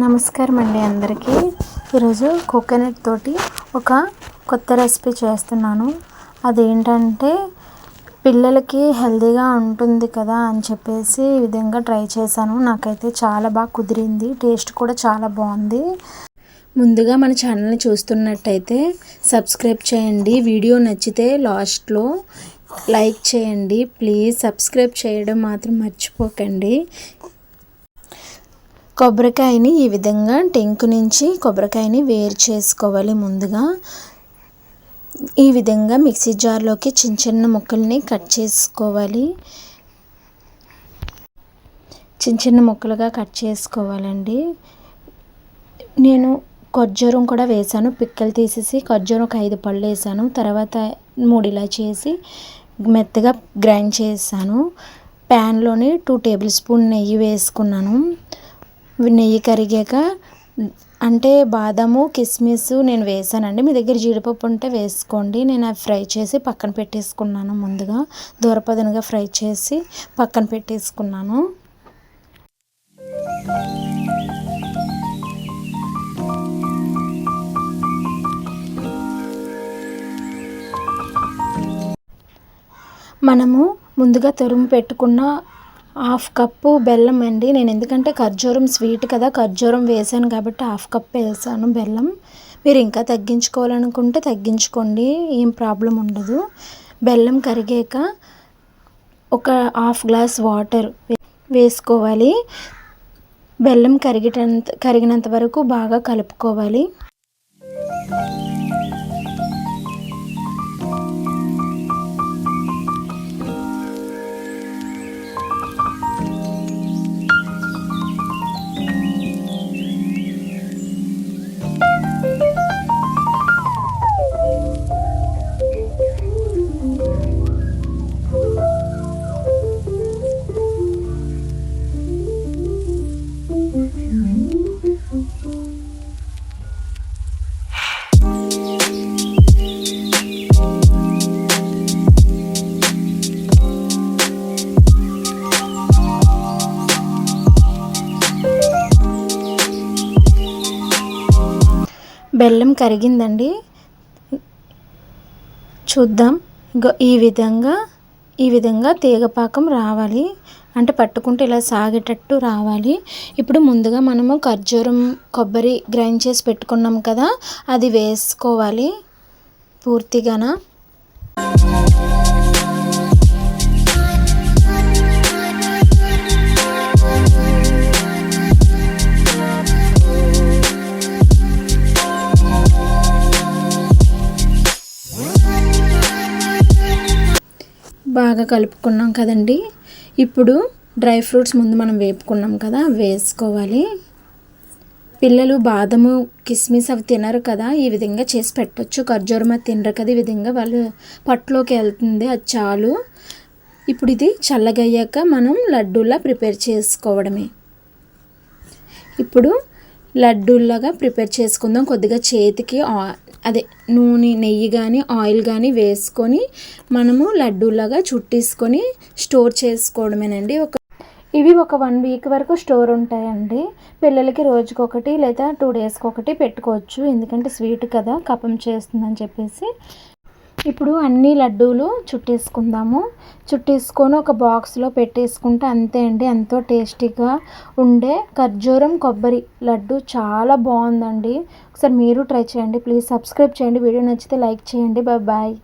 నమస్కారం అండి అందరికీ. ఈరోజు కోకోనట్ తోటి ఒక కొత్త రెసిపీ చేస్తున్నాను. అదేంటంటే పిల్లలకి హెల్తీగా ఉంటుంది కదా అని చెప్పేసి ఈ విధంగా ట్రై చేశాను. నాకైతే చాలా బాగా కుదిరింది. టేస్ట్ కూడా చాలా బాగుంది. ముందుగా మన ఛానల్ని చూస్తున్నట్టయితే సబ్స్క్రైబ్ చేయండి. వీడియో నచ్చితే లాస్ట్లో లైక్ చేయండి. ప్లీజ్ సబ్స్క్రైబ్ చేయడం మాత్రం మర్చిపోకండి. కొబ్బరికాయని ఈ విధంగా టెంకు నుంచి కొబ్బరికాయని వేరు చేసుకోవాలి ముందుగా. ఈ విధంగా మిక్సీ జార్లోకి చిన్న చిన్న ముక్కల్ని కట్ చేసుకోవాలి. చిన్న చిన్న ముక్కలుగా కట్ చేసుకోవాలండి. నేను ఖర్జూరం కూడా వేసాను. పిక్కలు తీసేసి ఖర్జూరం ఒక ఐదు పళ్ళు వేసాను. తర్వాత మూడిలా చేసి మెత్తగా గ్రైండ్ చేశాను. ప్యాన్లోని టూ టేబుల్ స్పూన్ నెయ్యి వేసుకున్నాను. నెయ్యి కరిగాక అంటే బాదము కిస్మిస్ నేను వేసానండి. మీ దగ్గర జీడిపప్పు ఉంటే వేసుకోండి. నేను అవి ఫ్రై చేసి పక్కన పెట్టేసుకున్నాను ముందుగా. దూరపదనుగా ఫ్రై చేసి పక్కన పెట్టేసుకున్నాను. మనము ముందుగా తురుము పెట్టుకున్న హాఫ్ కప్పు బెల్లం అండి. నేను ఎందుకంటే ఖర్జూరం స్వీట్ కదా ఖర్జూరం వేసాను కాబట్టి హాఫ్ కప్ వేసాను బెల్లం. మీరు ఇంకా తగ్గించుకోవాలనుకుంటే తగ్గించుకోండి ఏం ప్రాబ్లం ఉండదు. బెల్లం కరిగాక ఒక హాఫ్ గ్లాస్ వాటర్ వేసుకోవాలి. బెల్లం కరిగేటంత కరిగినంత వరకు బాగా కలుపుకోవాలి. బెల్లం కరిగిందండి. చూద్దాం. ఈ విధంగా ఈ విధంగా తీగపాకం రావాలి. అంటే పట్టుకుంటే ఇలా సాగేటట్టు రావాలి. ఇప్పుడు ముందుగా మనము ఖర్జూరం కొబ్బరి గ్రైండ్ చేసి పెట్టుకున్నాం కదా అది వేసుకోవాలి పూర్తిగాన. బాగా కలుపుకున్నాం కదండి. ఇప్పుడు డ్రై ఫ్రూట్స్ ముందు మనం వేపుకున్నాం కదా వేసుకోవాలి. పిల్లలు బాదము కిస్మిస్ అవి తినరు కదా ఈ విధంగా చేసి పెట్టచ్చు. ఖర్జూరం అది తినరు కదా ఈ విధంగా వాళ్ళు పట్టులోకి వెళ్తుంది అది చాలు. ఇప్పుడు ఇది చల్లగయ్యాక మనం లడ్డూలా ప్రిపేర్ చేసుకోవడమే. ఇప్పుడు లడ్డూలాగా ప్రిపేర్ చేసుకుందాం. కొద్దిగా చేతికి అదే నూనె నెయ్యి కానీ ఆయిల్ కానీ వేసుకొని మనము లడ్డూలాగా చుట్టేసుకొని స్టోర్ చేసుకోవడమేనండి. ఒక ఇవి ఒక వన్ వీక్ వరకు స్టోర్ ఉంటాయండి. పిల్లలకి రోజుకొకటి లేదా టూ డేస్కి ఒకటి పెట్టుకోవచ్చు. ఎందుకంటే స్వీట్ కదా కపం చేస్తుందని చెప్పేసి. ఇప్పుడు అన్ని లడ్డూలు చుట్టేసుకుందాము. చుట్టేసుకొని ఒక బాక్స్లో పెట్టేసుకుంటే అంతే అండి. ఎంతో టేస్టీగా ఉండే ఖర్జూరం కొబ్బరి లడ్డు చాలా బాగుందండి. ఒకసారి మీరు ట్రై చేయండి. ప్లీజ్ సబ్స్క్రైబ్ చేయండి. వీడియో నచ్చితే లైక్ చేయండి. Bye bye